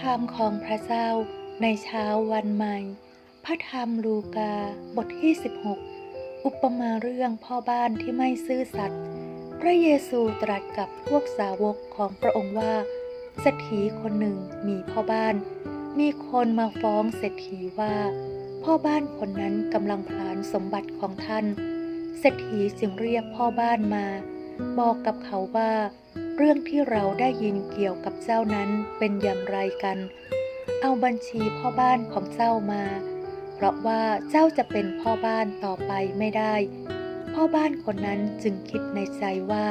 คำของพระเจ้าในเช้าวันใหม่ พระธรรมลูกาบทที่ 16 อุปมาเรื่องพ่อบ้านที่ไม่ซื่อสัตย์ พระเยซูตรัสกับพวกสาวกของพระองค์ว่า เศรษฐีคนหนึ่งมีพ่อบ้าน มีคนมาฟ้องเศรษฐีว่า พ่อบ้านคนนั้นกำลังพลานสมบัติของท่าน เศรษฐีจึงเรียกพ่อบ้านมา บอกกับเขาว่า เรื่องที่เราได้ยินเกี่ยวกับเจ้านั้นเป็นอย่างไรกัน เอาบัญชีพ่อบ้านของเจ้ามา เพราะว่าเจ้าจะเป็นพ่อบ้านต่อไปไม่ได้ พ่อบ้านคนนั้นจึงคิดในใจว่า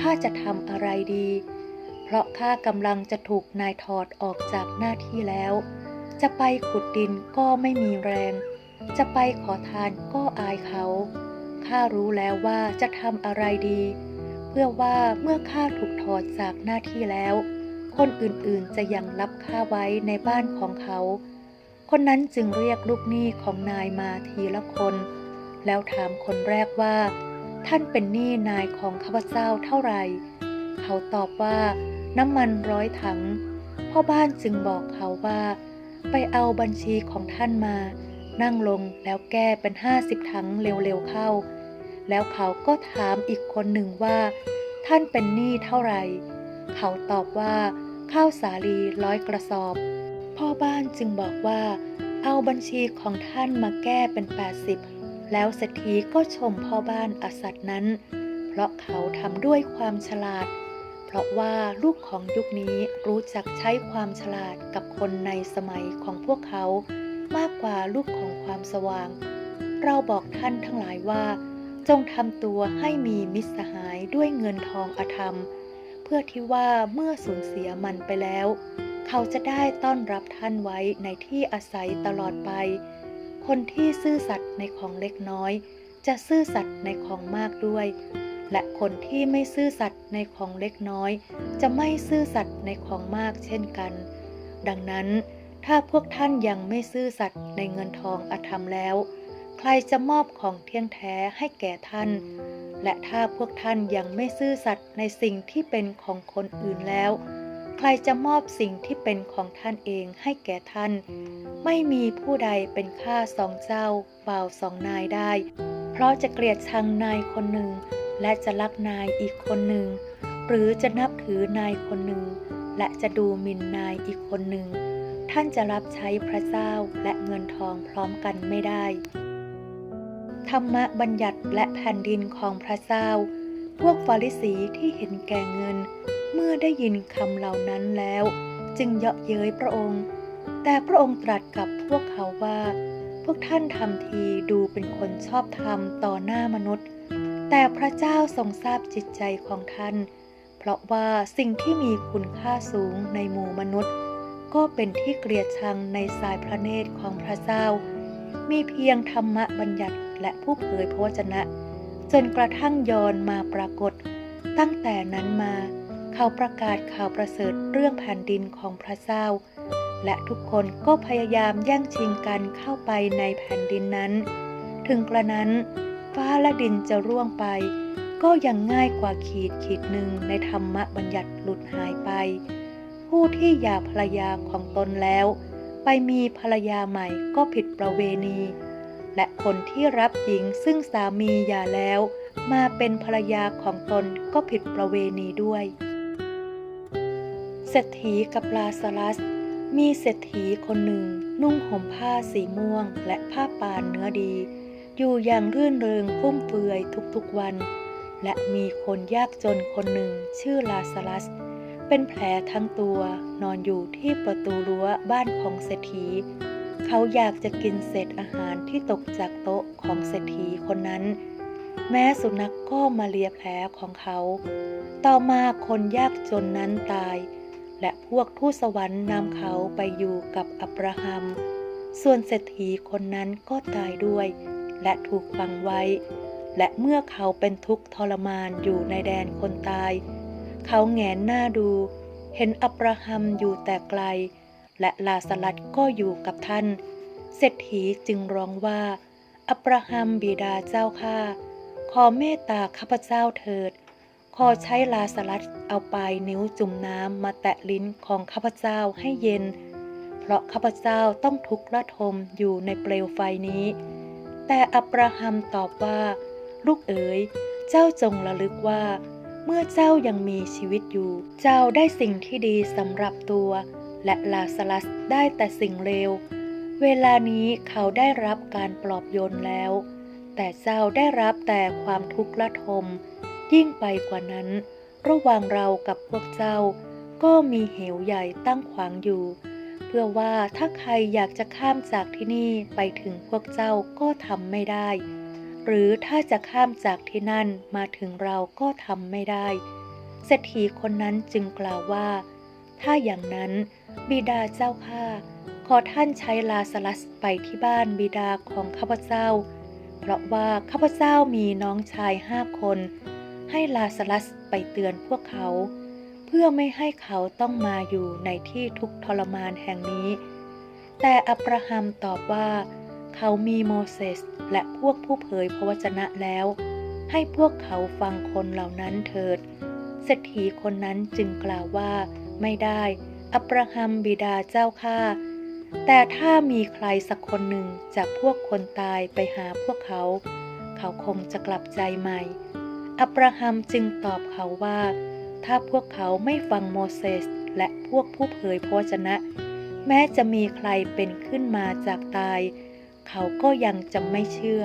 ข้าจะทำอะไรดี เพราะข้ากำลังจะถูกนายถอดออกจากหน้าที่แล้ว จะไปขุดดินก็ไม่มีแรง จะไปขอทานก็อายเขา ข้ารู้แล้วว่าจะทำอะไรดี พื่อว่าเมื่อข้าถูกถอดจากหน้าที่แล้ว คนอื่นๆจะยังรับข้าไว้ในบ้านของเขา คนนั้นจึงเรียกลูกหนี้ของนายมาทีละคน แล้วถามคนแรกว่า ท่านเป็นหนี้นายของข้าพเจ้าเท่าไหร่ เขาตอบว่า น้ำมันร้อยถัง พ่อบ้านจึงบอกเขาว่า ไปเอาบัญชีของท่านมา นั่งลงแล้วแก้เป็นห้าสิบถังเร็วๆเข้า แล้วเขาก็ถามอีกคนหนึ่งว่า ท่านเป็นหนี้เท่าไหร่ เขาตอบว่า ข้าวสาลีร้อยกระสอบ พ่อบ้านจึงบอกว่า เอาบัญชีของท่านมาแก้เป็น 80 แล้วเศรษฐีก็ชมพ่อบ้านอสัตย์นั้น เพราะเขาทำด้วยความฉลาด เพราะว่าลูกของยุคนี้รู้จักใช้ความฉลาดกับคนในสมัยของพวกเขา มากกว่าลูกของความสว่าง เราบอกท่านทั้งหลายว่า จงทำตัวให้มีมิตรสหายด้วยเงินทองอธรรม เพื่อที่ว่าเมื่อสูญเสียมันไปแล้ว เขาจะได้ต้อนรับท่านไว้ในที่อาศัยตลอดไป คนที่ซื่อสัตย์ในของเล็กน้อย จะซื่อสัตย์ในของมากด้วย และคนที่ไม่ซื่อสัตย์ในของเล็กน้อย จะไม่ซื่อสัตย์ในของมากเช่นกัน ดังนั้นถ้าพวกท่านยังไม่ซื่อสัตย์ในเงินทองอธรรมแล้ว รจะมอบของเที่ยงแท้ให้แก่ท่าน และถ้าพวกท่านยังไม่ซื่อสัตย์ในสิ่งที่เป็นของคนอื่นแล้ว ใครจะมอบสิ่งที่เป็นของท่านเองให้แก่ท่าน ไม่มีผู้ใดเป็นข้าสองเจ้าบ่าวสองนายได้ เพราะจะเกลียดชังนายคนหนึ่ง และจะรักนายอีกคนหนึ่ง หรือจะนับถือนายคนหนึ่ง และจะดูหมิ่นนายอีกคนหนึ่ง ท่านจะรับใช้พระเจ้าและเงินทองพร้อมกันไม่ได้ ธรรมบัญญัติและแผ่นดินของพระเจ้า พวกฟาริสีที่เห็นแก่เงิน เมื่อได้ยินคำเหล่านั้นแล้ว จึงเยาะเย้ยพระองค์ แต่พระองค์ตรัสกับพวกเขาว่า พวกท่านทำทีดูเป็นคนชอบธรรมต่อหน้ามนุษย์ แต่พระเจ้าทรงทราบจิตใจของท่าน เพราะว่าสิ่งที่มีคุณค่าสูงในหมู่มนุษย์ ก็เป็นที่เกลียดชังในสายพระเนตรของพระเจ้า มีเพียงธรรมบัญญัติ และผู้เผยพระวจนะ จนกระทั่งยอนมาปรากฏ ตั้งแต่นั้นมาเขาประกาศข่าวประเสริฐเรื่องแผ่นดินของพระเจ้า และทุกคนก็พยายามแย่งชิงกันเข้าไปในแผ่นดินนั้น ถึงกระนั้น ฟ้าและดินจะร่วงไป ก็ยังง่ายกว่าขีดขีดหนึ่งในธรรมบัญญัติหลุดหายไป ผู้ที่หย่าภรรยาของตนแล้ว ไปมีภรรยาใหม่ก็ผิดประเวณี และคนที่รับหญิงซึ่งสามีหย่าแล้ว มาเป็นภรรยาของตนก็ผิดประเวณีด้วยเศรษฐีกับลาซาลัส มีเศรษฐีคนหนึ่ง นุ่งห่มผ้าสีม่วง และผ้าปานเนื้อดี อยู่อย่างรื่นเริงฟุ่มเฟือยทุกๆวัน และมีคนยากจนคนหนึ่งชื่อลาซาลัส เป็นแผลทั้งตัวนอนอยู่ที่ประตูรั้วบ้านของเศรษฐี เขาอยากจะกินเศษอาหารที่ตกจากโต๊ะของเศรษฐีคนนั้น แม้สุนัขกก็มาเลียแผลของเขา ต่อมาคนยากจนนั้นตาย และพวกทูตสวรรค์นำเขาไปอยู่กับอับราฮัม ส่วนเศรษฐีคนนั้นก็ตายด้วย และถูกฝังไว้ และเมื่อเขาเป็นทุกข์ทรมานอยู่ในแดนคนตาย เขาแงนหน้าดู เห็นอับราฮัมอยู่แต่ไกล และลาสลัดก็อยู่กับท่าน เศรษฐีจึงร้องว่า อับราฮัมบิดาเจ้าข้าขอเมตตาข้าพเจ้าเถิด ขอใช้ลาสลัดเอาปลายนิ้วจุ่มน้ำมาแตะลิ้นของข้าพเจ้าให้เย็น เพราะข้าพเจ้าต้องทุกข์ระทมอยู่ในเปลวไฟนี้ แต่อับราฮัมตอบว่า ลูกเอ๋ย เจ้าจงระลึกว่า เมื่อเจ้ายังมีชีวิตอยู่ เจ้าได้สิ่งที่ดีสำหรับตัว และลาสลัสได้แต่สิ่งเลว เวลานี้เขาได้รับการปลอบโยนแล้ว แต่เจ้าได้รับแต่ความทุกข์ระทม ยิ่งไปกว่านั้น ระหว่างเรากับพวกเจ้า ก็มีเหวใหญ่ตั้งขวางอยู่ เพื่อว่าถ้าใครอยากจะข้ามจากที่นี่ไปถึงพวกเจ้าก็ทำไม่ได้ หรือถ้าจะข้ามจากที่นั่นมาถึงเราก็ทำไม่ได้เศรษฐีคนนั้นจึงกล่าวว่า ถ้าอย่างนั้น บิดาเจ้าข้าขอท่านใช้ลาสลัสไปที่บ้านบิดาของข้าพเจ้า เพราะว่าข้าพเจ้ามีน้องชายห้าคน ให้ลาสลัสไปเตือนพวกเขา เพื่อไม่ให้เขาต้องมาอยู่ในที่ทุกทรมานแห่งนี้ แต่อับราฮัมตอบว่า เขามีโมเสสและพวกผู้เผยพระวจนะแล้ว ให้พวกเขาฟังคนเหล่านั้นเถิดเศรษฐีคนนั้นจึงกล่าวว่าไม่ได้ อับราฮัมบิดาเจ้าข้าแต่ถ้ามีใครสักคนหนึ่งจากพวกคนตายไปหาพวกเขา เขาคงจะกลับใจใหม่ อับราฮัมจึงตอบเขาว่า ถ้าพวกเขาไม่ฟังโมเสสและพวกผู้เผยพระวจนะ แม้จะมีใครเป็นขึ้นมาจากตาย เขาก็ยังจะไม่เชื่อ